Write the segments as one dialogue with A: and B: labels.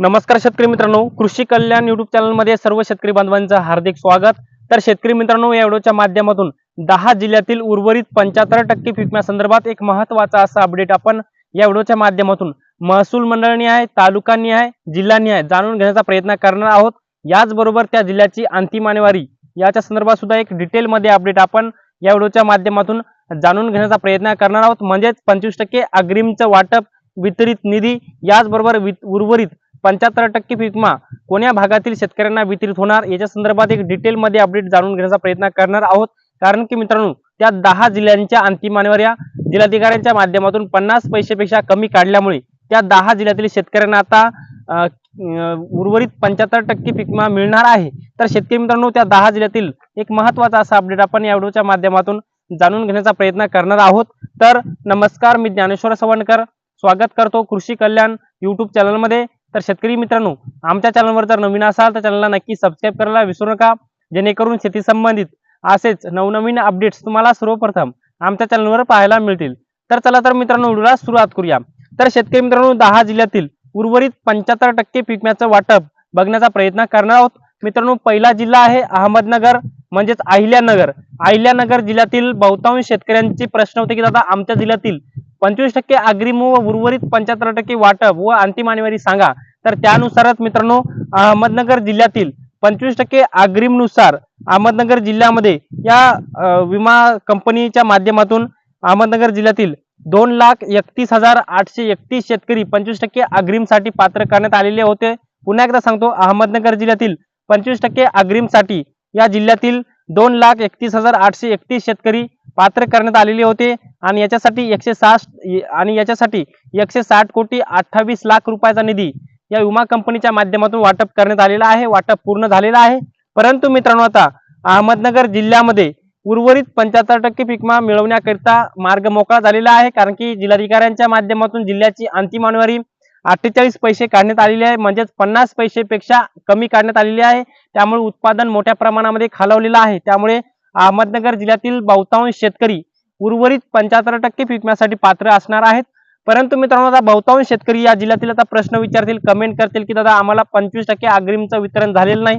A: नमस्कार शेतकरी मित्रांनो कृषी कल्याण युट्यूब चॅनलमध्ये सर्व शेतकरी बांधवांचं हार्दिक स्वागत. तर शेतकरी मित्रांनो या व्हिडिओच्या माध्यमातून दहा जिल्ह्यातील उर्वरित पंच्याहत्तर टक्के पिकण्यासंदर्भात एक महत्त्वाचा असा अपडेट आपण या व्हिडिओच्या माध्यमातून महसूल मंडळनी आहे तालुकांनी आहे जिल्ह्यांनी आहे जाणून घेण्याचा प्रयत्न करणार आहोत. याचबरोबर त्या जिल्ह्याची अंतिम आणेवारी याच्या संदर्भात सुद्धा एक डिटेलमध्ये अपडेट आपण या व्हिडिओच्या माध्यमातून जाणून घेण्याचा प्रयत्न करणार आहोत. म्हणजेच पंचवीस टक्के अग्रिमचं वाटप वितरित निधी याचबरोबर वित- उर्वरित पंच्याहत्तर टक्के विमा कोण्या भागातील शेतकऱ्यांना वितरित होणार? याच्या संदर्भात एक डिटेलमध्ये अपडेट जाणून घेण्याचा प्रयत्न करणार आहोत. कारण की मित्रांनो त्या दहा जिल्ह्यांच्या अंतिम या जिल्हाधिकाऱ्यांच्या माध्यमातून पन्नास पैशापेक्षा कमी काढल्यामुळे त्या दहा जिल्ह्यातील शेतकऱ्यांना आता उर्वरित पंच्याहत्तर टक्के पिकमा मिळणार आहे. तर शेतकरी मित्रांनो त्या दहा जिल्ह्यातील एक महत्त्वाचा असा अपडेट आपण या व्हिडिओच्या माध्यमातून जाणून घेण्याचा प्रयत्न करणार आहोत. तर नमस्कार मी ज्ञानेश्वर सवणकर. स्वागत करतो कृषी कल्याण युट्यूब चॅनलमध्ये तर शेतकरी मित्रांनो आमच्या चॅनलवर जर नवीन असाल तर चॅनलला नक्की सबस्क्राईब करायला विसरू नका. जेणेकरून शेती संबंधित असेच नवनवीन अपडेट्स तुम्हाला सर्वप्रथम आमच्या चॅनलवर पाहायला मिळतील. तर चला तर मित्रांनो व्हिडिओला सुरुवात करूया. तर शेतकरी मित्रांनो दहा जिल्ह्यातील उर्वरित पंच्याहत्तर टक्के पिकण्याचं वाटप बघण्याचा प्रयत्न करणार आहोत. मित्रांनो पहिला जिल्हा आहे अहमदनगर म्हणजेच अहिल्यानगर. अहिल्यानगर जिल्ह्यातील बहुतांश शेतकऱ्यांचे प्रश्न होते की दादा आमच्या जिल्ह्यातील पंचवीस टक्के अग्रिम व उर्वरित पंच्याहत्तर टक्के वाटप व अंतिम आणीवारी सांगा. तर त्यानुसारच मित्रांनो अहमदनगर जिल्ह्यातील पंचवीस टक्के अग्रिमनुसार अहमदनगर जिल्ह्यामध्ये या विमा कंपनीच्या माध्यमातून अहमदनगर जिल्ह्यातील दोन लाख एकतीस हजार आठशे एकतीस शेतकरी पंचवीस टक्के अग्रिमसाठी पात्र करण्यात आलेले होते. पुन्हा एकदा सांगतो अहमदनगर जिल्ह्यातील पंचवीस टक्के अग्रिमसाठी या जिल्ह्यातील दोन लाख एकतीस हजार आठशे एकतीस शेतकरी पात्र करण्यात आलेले होते. आणि याच्यासाठी एकशे साठ आणि याच्यासाठी एकशे साठ कोटी अठ्ठावीस लाख रुपयाचा निधी या विमा कंपनीच्या माध्यमातून वाटप करण्यात आलेला आहे. वाटप पूर्ण झालेलं आहे. परंतु मित्रांनो आता अहमदनगर जिल्ह्यामध्ये उर्वरित पंच्याहत्तर टक्के पिकमा मिळवण्याकरिता मार्ग मोकळा झालेला आहे. कारण की जिल्हाधिकाऱ्यांच्या माध्यमातून जिल्ह्याची अंतिम आणवारी अठ्ठेचाळीस पैसे काढण्यात आलेले आहे. म्हणजेच पन्नास पैसेपेक्षा कमी काढण्यात आलेली आहे. त्यामुळे उत्पादन मोठ्या प्रमाणामध्ये खालावलेलं आहे. त्यामुळे अहमदनगर जिल्ह्यातील बहुतांश शेतकरी उर्वरित पंच्याहत्तर टक्के पिकण्यासाठी पात्र असणार आहेत. परंतु मित्रांनो आता बहुतांश शेतकरी या जिल्ह्यातील आता प्रश्न विचारतील कमेंट करतील की दादा आम्हाला पंचवीस टक्के अग्रिमचं वितरण झालेलं नाही.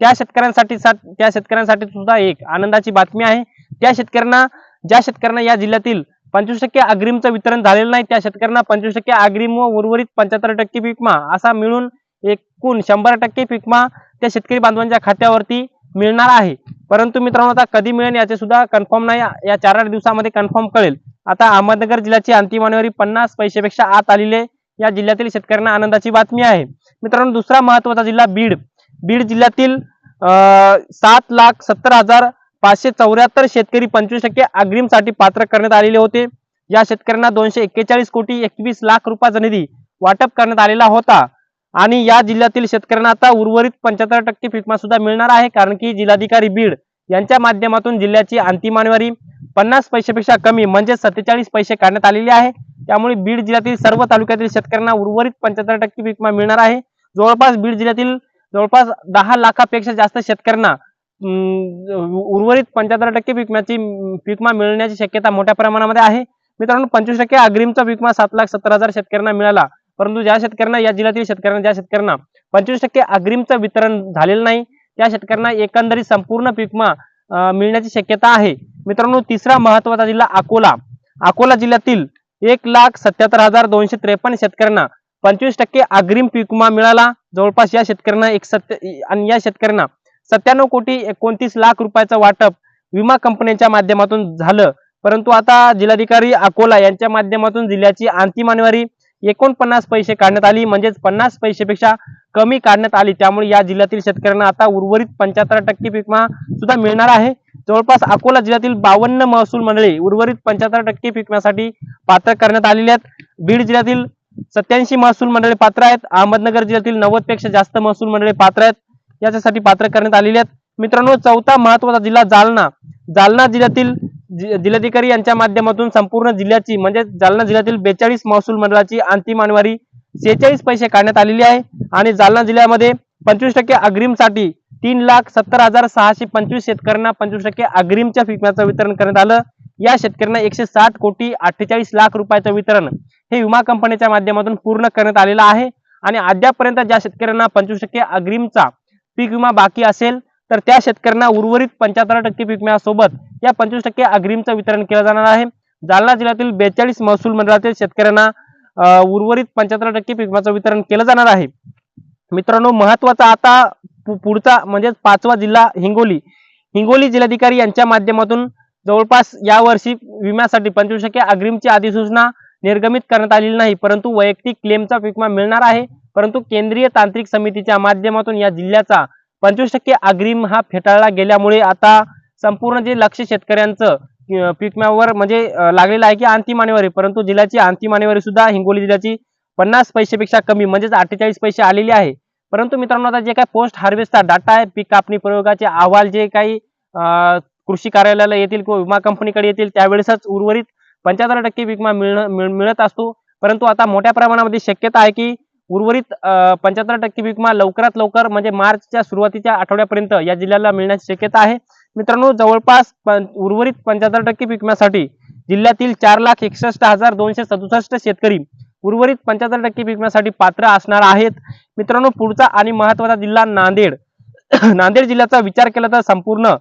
A: त्या शेतकऱ्यांसाठी सा- त्या शेतकऱ्यांसाठी सुद्धा एक आनंदाची बातमी आहे. त्या शेतकऱ्यांना ज्या शेतकऱ्यांना या जिल्ह्यातील पंचवीस टक्के अग्रिमचं वितरण झालेलं नाही त्या शेतकऱ्यांना पंचवीस टक्के अग्रिम व उर्वरित पंच्याहत्तर टक्के पिकमा असा मिळून एकूण शंभर टक्के पीकमा त्या शेतकरी बांधवांच्या खात्यावरती मिळणार आहे. परंतु मित्रांनो आता कधी मिळेल याचे सुद्धा कन्फर्म नाही. या चार आठ दिवसामध्ये कन्फर्म कळेल. आता अहमदनगर जिल्ह्याची अंतिम आणेवारी पन्नास पैशापेक्षा आत आलेले या जिल्ह्यातील शेतकऱ्यांना आनंदाची बातमी आहे. मित्रांनो दुसरा महत्त्वाचा जिल्हा बीड. बीड जिल्ह्यातील सात लाख सत्तर हजार पाचशे चौऱ्याहत्तर शेतकरी पंचवीस टक्के अग्रिमसाठी पात्र करण्यात आलेले होते. या शेतकऱ्यांना दोनशे एक्केचाळीस कोटी एकवीस लाख रुपयाचा निधी वाटप करण्यात आलेला होता. आणि या जिल्ह्यातील शेतकऱ्यांना आता उर्वरित पंच्याहत्तर टक्के पीकमा सुद्धा मिळणार आहे कारण की जिल्हाधिकारी बीड यांच्या माध्यमातून जिल्ह्याची अंतिम आणेवारी पन्नास पैशापेक्षा कमी म्हणजे सत्तेचाळीस पैसे काढण्यात आलेले आहे. त्यामुळे बीड जिल्ह्यातील सर्व तालुक्यातील शेतकऱ्यांना उर्वरित पंच्याहत्तर टक्के पीकमा मिळणार आहे. जवळपास बीड जिल्ह्यातील जवळपास दहा लाखापेक्षा जास्त शेतकऱ्यांना उर्वरित पंच्याहत्तर टक्के पिकम्याची पिकमा मिळण्याची शक्यता मोठ्या प्रमाणामध्ये आहे. मित्रांनो पंचवीस टक्के अग्रिमचा पिकमा सात लाख सत्तर हजार शेतकऱ्यांना मिळाला. परंतु ज्या शेतकऱ्यांना या जिल्ह्यातील शेतकऱ्यांना ज्या शेतकऱ्यांना पंचवीस टक्के अग्रिमचं वितरण झालेलं नाही त्या शेतकऱ्यांना एकंदरीत संपूर्ण पीकमा मिळण्याची शक्यता आहे. मित्रांनो तिसरा महत्त्वाचा जिल्हा अकोला. अकोला जिल्ह्यातील एक लाख सत्याहत्तर हजार दोनशे त्रेपन्न शेतकऱ्यांना पंचवीस टक्के अग्रिम पीक विमा मिळाला. जवळपास या शेतकऱ्यांना एक सत्य आणि या शेतकऱ्यांना सत्त्याण्णव कोटी एकोणतीस लाख रुपयाचं वाटप विमा कंपन्यांच्या माध्यमातून झालं. परंतु आता जिल्हाधिकारी अकोला यांच्या माध्यमातून जिल्ह्याची अंतिम आणेवारी एकोणपन्नास पैसे काढण्यात आली. म्हणजेच पन्नास पैसेपेक्षा कमी काढण्यात आली. त्यामुळे या जिल्ह्यातील शेतकऱ्यांना आता उर्वरित पंच्याहत्तर टक्के पिकमा सुद्धा मिळणार आहे. जवळपास अकोला जिल्ह्यातील बावन्न महसूल मंडळी उर्वरित पंच्याहत्तर टक्के पिकण्यासाठी पात्र करण्यात आलेले आहेत. बीड जिल्ह्यातील सत्याऐंशी महसूल मंडळे पात्र आहेत. अहमदनगर जिल्ह्यातील नव्वदपेक्षा जास्त महसूल मंडळे पात्र आहेत. याच्यासाठी पात्र करण्यात आलेले आहेत. मित्रांनो चौथा महत्त्वाचा जिल्हा जालना. जालना जिल्ह्यातील जिल्हाधिकारी यांच्या माध्यमातून संपूर्ण जिल्ह्याची म्हणजे जालना जिल्ह्यातील बेचाळीस महसूल मंडळाची अंतिम आणवारी सेहेचाळीस पैसे काढण्यात आलेली आहे. आणि जालना जिल्ह्यामध्ये पंचवीस टक्के अग्रिमसाठी तीन लाख सत्तर हजार सहाशे पंचवीस शेतकऱ्यांना पंचवीस टक्के अग्रिमच्या विम्याचं वितरण करण्यात आलं. या शेतकऱ्यांना एकशे साठ कोटी अठ्ठेचाळीस लाख रुपयाचं वितरण हे विमा कंपनीच्या माध्यमातून पूर्ण करण्यात आलेलं आहे. आणि अद्यापर्यंत ज्या शेतकऱ्यांना पंचवीस टक्के अग्रिमचा पीक विमा बाकी असेल तर त्या शेतकऱ्यांना उर्वरित पंच्याहत्तर टक्के पीक विम्यासोबत या पंचवीस टक्के अग्रिमचं वितरण केलं जाणार आहे. जालना जिल्ह्यातील बेचाळीस महसूल मंडळातील शेतकऱ्यांना उर्वरित पंच्याहत्तर टक्के पीक विम्याचं वितरण केलं जाणार आहे. मित्रांनो महत्त्वाचा आता पु- पुढचा म्हणजेच पाचवा जिल्हा हिंगोली. हिंगोली जिल्हाधिकारी यांच्या माध्यमातून जवळपास यावर्षी विम्यासाठी पंचवीस टक्के अग्रिमची अधिसूचना निर्गमित करण्यात आलेली नाही परंतु वैयक्तिक क्लेमचा विमा मिळणार आहे. परंतु केंद्रीय तांत्रिक समितीच्या माध्यमातून या जिल्ह्याचा पंचवीस टक्के अग्रिम हा फेटाळला गेल्यामुळे आता संपूर्ण जे लक्ष शेतकऱ्यांचं पिकम्यावर विम्यावर म्हणजे लागलेलं आहे की अंतिम आणेवारी परंतु जिल्ह्याची अंतिम आणेवारी सुद्धा हिंगोली जिल्ह्याची पन्नास पैशापेक्षा कमी म्हणजेच अठ्ठेचाळीस पैसे आलेली आहे. परंतु मित्रांनो आता जे काही पोस्ट हार्वेस्टचा डाटा आहे पीक कापणी प्रयोगाचे अहवाल जे काही कृषी कार्यालयाला येतील किंवा विमा कंपनीकडे येतील त्यावेळेसच उर्वरित पंच्याहत्तर टक्के विमा मिळणं मिळ- मिळत असतो. परंतु आता मोठ्या प्रमाणामध्ये शक्यता आहे की उर्वरित पंच्याहत्तर टक्के विकमा लवकरात लवकर म्हणजे मार्चच्या सुरुवातीच्या आठवड्यापर्यंत या जिल्ह्याला मिळण्याची शक्यता आहे. मित्रांनो जवळपास उर्वरित पंच्याहत्तर टक्के विकण्यासाठी जिल्ह्यातील चार लाख एकसष्ट हजार दोनशे सदुसष्ट शेतकरी उर्वरित पंच्याहत्तर टक्के विकण्यासाठी पात्र असणार आहेत. मित्रांनो पुढचा आणि महत्त्वाचा जिल्हा नांदेड. नांदेड जिल्ह्याचा विचार केला तर संपूर्ण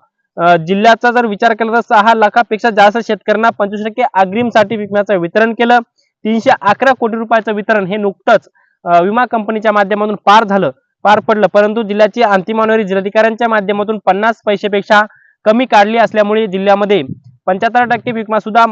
A: जिल्ह्याचा जर विचार केला तर सहा लाखापेक्षा जास्त शेतकऱ्यांना पंचवीस टक्के अग्रिमसाठी विकण्याचं वितरण केलं. तीनशे अकरा कोटी रुपयाचं वितरण हे नुकतंच विमा कंपनीच्या माध्यमातून पार झालं पार पडलं. परंतु जिल्ह्याची अंतिम आणेवारी जिल्हाधिकाऱ्यांच्या माध्यमातून पन्नास पैशापेक्षा कमी काढली असल्यामुळे जिल्ह्यामध्ये पंच्याहत्तर टक्के विमा सुद्धा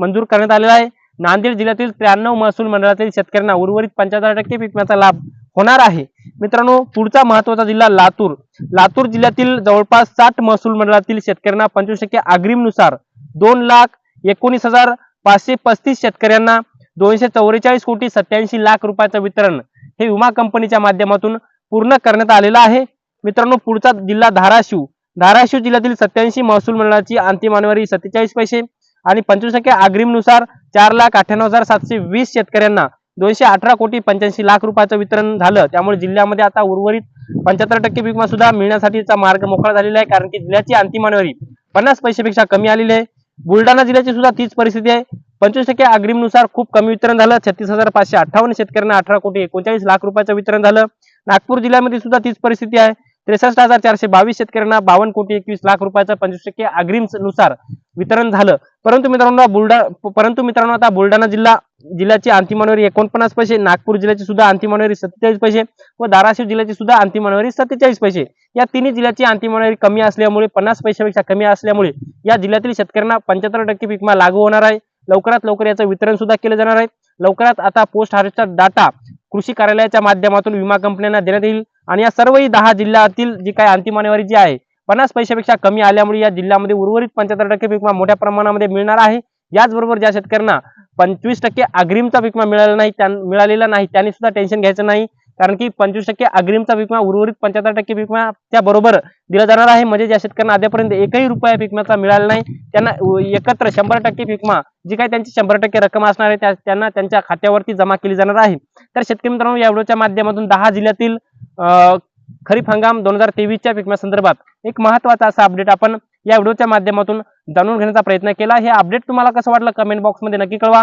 A: मंजूर करण्यात आलेला आहे. नांदेड जिल्ह्यातील त्र्याण्णव महसूल मंडळातील शेतकऱ्यांना उर्वरित पंच्याहत्तर टक्के पीक विम्याचा लाभ होणार आहे. मित्रांनो पुढचा महत्त्वाचा जिल्हा लातूर. लातूर जिल्ह्यातील जवळपास साठ महसूल मंडळातील शेतकऱ्यांना पंचवीस टक्के अग्रिमनुसार दोन लाख एकोणीस हजार पाचशे पस्तीस शेतकऱ्यांना दोनशे चौवेचाळीस कोटी सत्याऐंशी लाख रुपयाचं वितरण हे विमा कंपनीच्या माध्यमातून पूर्ण करण्यात आलेलं आहे. मित्रांनो पुढचा जिल्हा धाराशिव. धाराशिव जिल्ह्यातील सत्याऐंशी महसूल मंडळाची अंतिम आणेवारी सत्तेचाळीस पैसे आणि पंचवीस अग्रिमनुसार चार लाख अठ्ठ्याण्णव हजार सातशे वीस शेतकऱ्यांना दोनशे अठरा कोटी पंच्याऐंशी लाख रुपयाचं वितरण झालं. त्यामुळे जिल्ह्यामध्ये आता उर्वरित पंच्याहत्तर टक्के विमा सुद्धा मिळण्यासाठीचा मार्ग मोकळा झालेला आहे कारण की जिल्ह्याची अंतिम मानवारी पन्नास पैसेपेक्षा कमी आलेली आहे. बुलढाणा जिल्ह्याची सुद्धा तीच परिस्थिती आहे. पंचवीस टक्के अग्रिमनुसार खूप कमी वितरण झालं. छत्तीस हजार पाचशे अठ्ठावन्न शेतकऱ्यांना अठरा कोटी एकोणचाळीस लाख रुपयाचं वितरण झालं. नागपूर जिल्ह्यामध्ये सुद्धा तीच परिस्थिती आहे. त्रेसष्ट हजार चारशे बावीस शेतकऱ्यांना बावन्न कोटी एकवीस लाख रुपयाचं पंचवीस टक्के अग्रिमनुसार वितरण झालं. परंतु मित्रांनो बुलढा परंतु मित्रांनो आता बुलढाणा जिल्हा जिल्ह्याची अंतिम एकोणपन्नास पैसे नागपूर जिल्ह्याची सुद्धा अंतिम सत्तेचाळीस पैसे व धाराशिव जिल्ह्याची सुद्धा अंतिम सत्तेचाळीस पैसे. या तिन्ही जिल्ह्याची अंतिमानवारी कमी असल्यामुळे पन्नास पैशापेक्षा कमी असल्यामुळे या जिल्ह्यातील शेतकऱ्यांना पंच्याहत्तर टक्के पिकमा लागू होणार आहे. लवकरात लवकर याचं वितरण सुद्धा केलं जाणार आहे. लवकरात आता पोस्ट हार्वेस्टचा डाटा कृषी कार्यालयाच्या माध्यमातून विमा कंपन्यांना देण्यात येईल. आणि या सर्वही दहा जिल्ह्यातील जी काही अंतिम आणेवारी जी आहे पन्नास पैशापेक्षा कमी आल्यामुळे या जिल्ह्यामध्ये उर्वरित पंच्याहत्तर टक्के पीक विमा मोठ्या प्रमाणामध्ये मिळणार आहे. याचबरोबर ज्या शेतकऱ्यांना पंचवीस टक्के अग्रिमचा पीक विमा मिळाला नाही त्या मिळालेला नाही त्यांनी सुद्धा टेन्शन घ्यायचं नाही. कारण की पंचवीस टक्के अग्रिमचा पीक विमा उर्वरित पंच्याहत्तर टक्के पीक विमा त्या बरोबर दिला जाणार आहे. म्हणजे ज्या शेतकऱ्यांना अद्यापर्यंत एकही रुपया पीक विम्याचा मिळाला नाही त्यांना एकत्र शंभर टक्के पीक विमा जी काही त्यांची शंभर टक्के रक्कम असणार आहे त्या- त्यांना त्यांच्या खात्यावरती जमा केली जाणार आहे. तर शेतकरी मित्रांनो या व्हिडिओच्या माध्यमातून दहा जिल्ह्यातील खरीप हंगाम दोन हजार तेवीसच्या पीक संदर्भात एक महत्त्वाचा असा अपडेट आपण या व्हिडिओच्या माध्यमातून जाणून घेण्याचा प्रयत्न केला. हे अपडेट तुम्हाला कसं वाटलं? कमेंट बॉक्समध्ये नक्की कळवा.